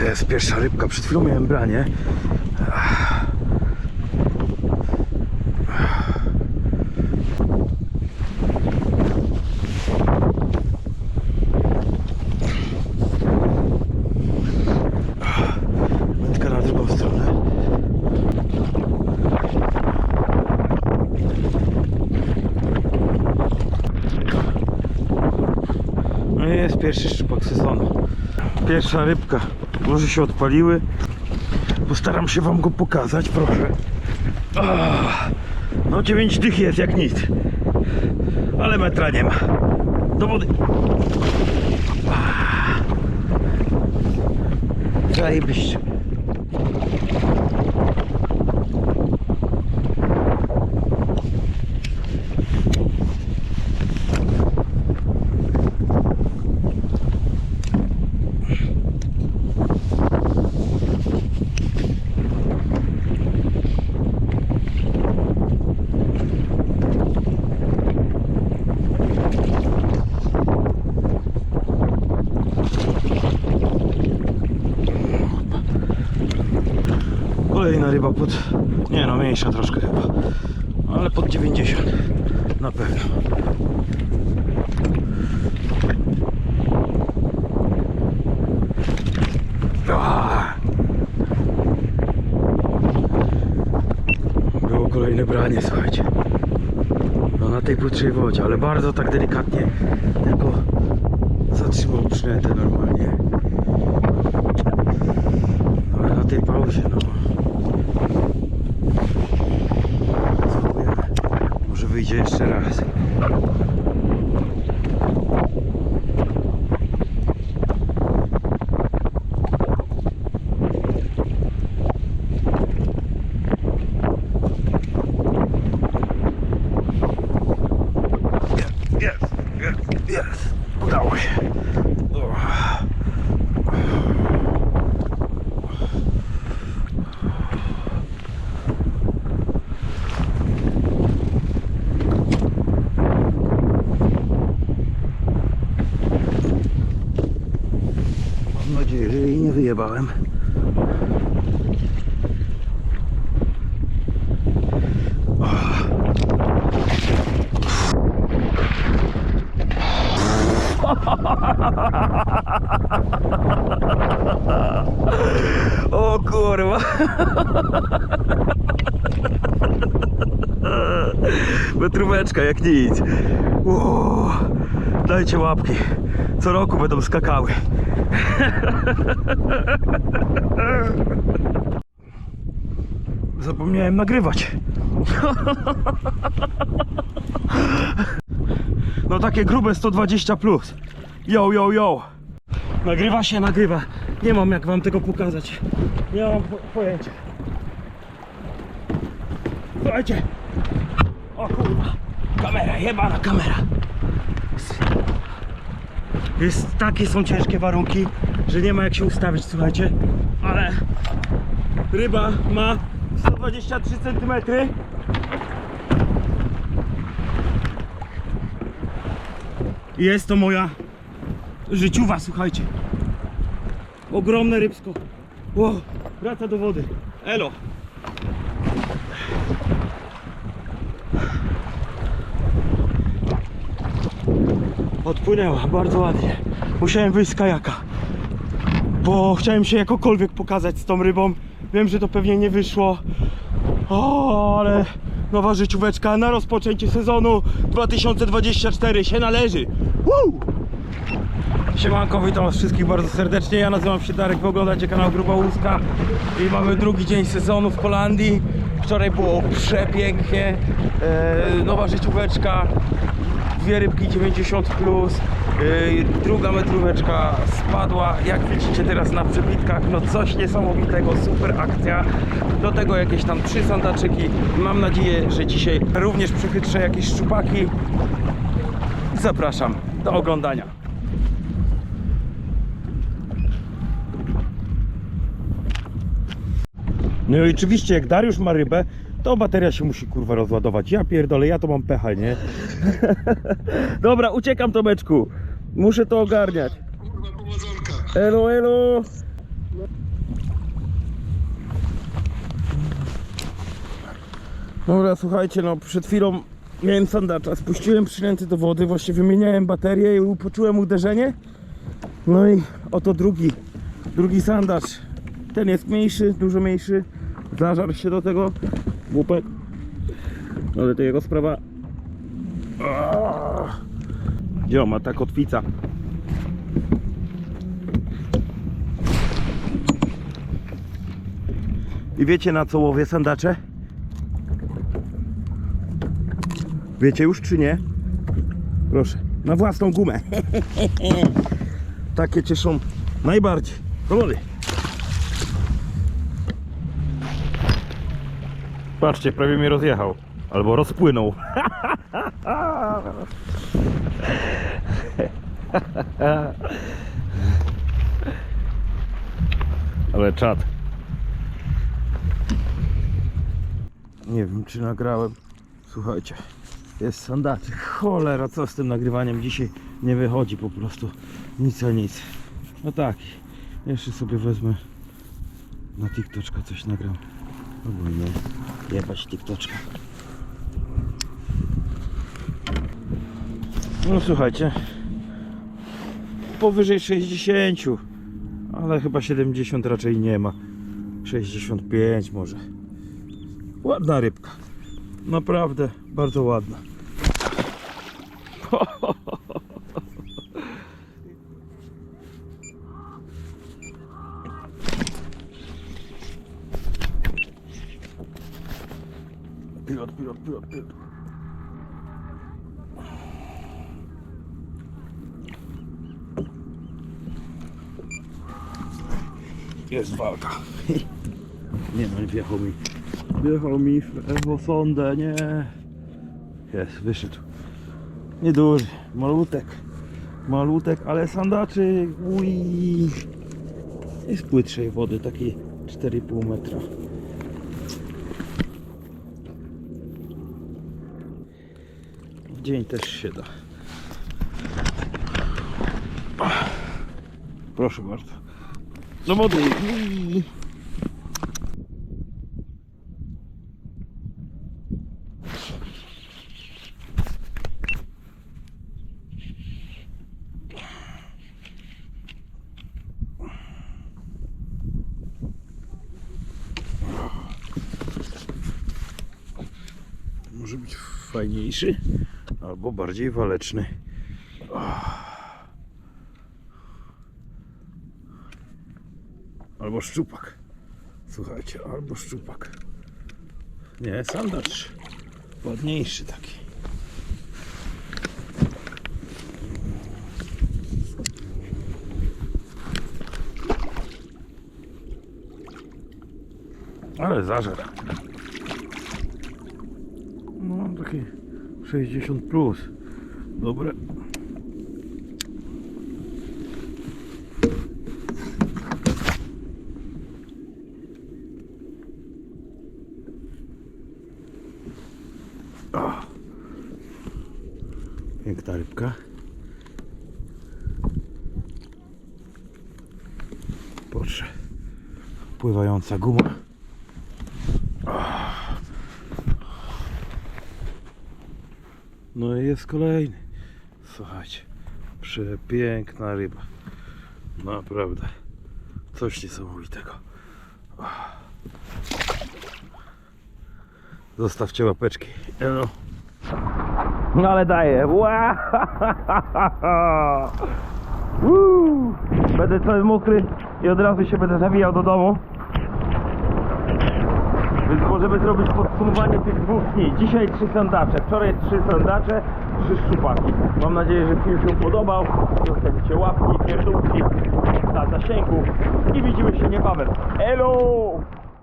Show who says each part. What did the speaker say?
Speaker 1: Jest pierwsza rybka, przed chwilą miałem branie. No jest pierwszy szczupak sezonu. Pierwsza rybka. Może się odpaliły. Postaram się wam go pokazać, proszę. Ah, No 9 dych jest jak nic. Ale metra nie ma. Do wody. Ah. Zajebiście. Ryba pod... Nie no, mniejsza troszkę chyba. Ale pod 90. Na pewno. Było kolejne branie, słuchajcie. No na tej płytszej wodzie, ale bardzo tak delikatnie. Tylko zatrzymał przynętę normalnie. Ale na tej pauzie, no. Spróbujemy. Wyjdzie jeszcze raz. Wyjebałem. O kurwa. Metróweczka jak nic. Uuu, dajcie łapki. Co roku będą skakały. Zapomniałem nagrywać. No takie grube 120 plus. Yo, yo, yo. Nagrywa się, nagrywa. Nie mam jak wam tego pokazać. Nie mam po pojęcia. Słuchajcie. O kurwa. Kamera, jebana kamera. Jest, takie są ciężkie warunki, że nie ma jak się ustawić, słuchajcie. Ale ryba ma 123 cm. Jest to moja życiowa, słuchajcie. Ogromne rybsko. Ło, wraca do wody. Elo. Odpłynęła, bardzo ładnie. Musiałem wyjść z kajaka. Bo chciałem się jakokolwiek pokazać z tą rybą. Wiem, że to pewnie nie wyszło. O, ale nowa życióweczka na rozpoczęcie sezonu 2024 się należy. Woo! Siemanko, witam was wszystkich bardzo serdecznie. Ja nazywam się Darek, wy oglądacie kanał Gruba Łuska i mamy drugi dzień sezonu w Holandii. Wczoraj było przepięknie, e, nowa życióweczka, dwie rybki 90+, plus, e, druga metróweczka spadła, jak widzicie teraz na przebitkach, no coś niesamowitego, super akcja. Do tego jakieś tam trzy sandaczyki. Mam nadzieję, że dzisiaj również przychytrzę jakieś szczupaki. Zapraszam do oglądania. No i oczywiście jak Dariusz ma rybę, to bateria się musi kurwa rozładować. Ja pierdolę, ja to mam pecha, nie? Dobra, uciekam Tomeczku. Muszę to ogarniać.
Speaker 2: Kurwa, powodzonka.
Speaker 1: Elo, elo. Dobra, słuchajcie, no przed chwilą miałem sandacza, spuściłem przynęty do wody, właśnie wymieniałem baterię i poczułem uderzenie. No i oto drugi, drugi sandacz. Ten jest mniejszy, dużo mniejszy. Zażarł się do tego głupek. Ale to jego sprawa. Aaaa. Gdzie on ma ta kotwica? I wiecie na co łowię sandacze? Wiecie już czy nie? Proszę, na własną gumę. Takie cieszą najbardziej. Kolony. Patrzcie, prawie mnie rozjechał. Albo rozpłynął. Ale czad. Nie wiem czy nagrałem. Słuchajcie, jest sandaczy. Cholera, co z tym nagrywaniem dzisiaj nie wychodzi po prostu. Nic a nic. No tak, jeszcze sobie wezmę na TikToczka coś nagram. Ogólnie jebać TikToczka. No słuchajcie, powyżej 60, ale chyba 70 raczej nie ma. 65 może. Ładna rybka. Naprawdę bardzo ładna. Pilot, pilot, pilot, pilot. Jest walka. Nie no, wjechał mi. Wjechał mi w ewosondę, nie. Jest, wyszedł. Nieduży, malutek. Malutek, ale sandaczy, uj. Jest płytszej wody, takiej 4,5 metra. Dzień też się da. Proszę bardzo. Do wody. Może być fajniejszy albo bardziej waleczny. Albo szczupak. Słuchajcie, albo szczupak. Nie, sandacz. Ładniejszy taki. Ale zażar. No, taki 60 plus. Dobre. O. Piękna rybka. Proszę. Pływająca guma. No i jest kolejny. Słuchajcie, przepiękna ryba. Naprawdę. Coś niesamowitego. Zostawcie łapeczki. Elo. No ale daję. Będę cały mokry i od razu się będę zawijał do domu. Więc możemy zrobić podsumowanie tych dwóch dni. Dzisiaj trzy sandacze, wczoraj trzy sandacze, trzy szczupaki. Mam nadzieję, że film się podobał. Zostawicie łapki, pierdółki na zasięgu i widzimy się niebawem. Elo!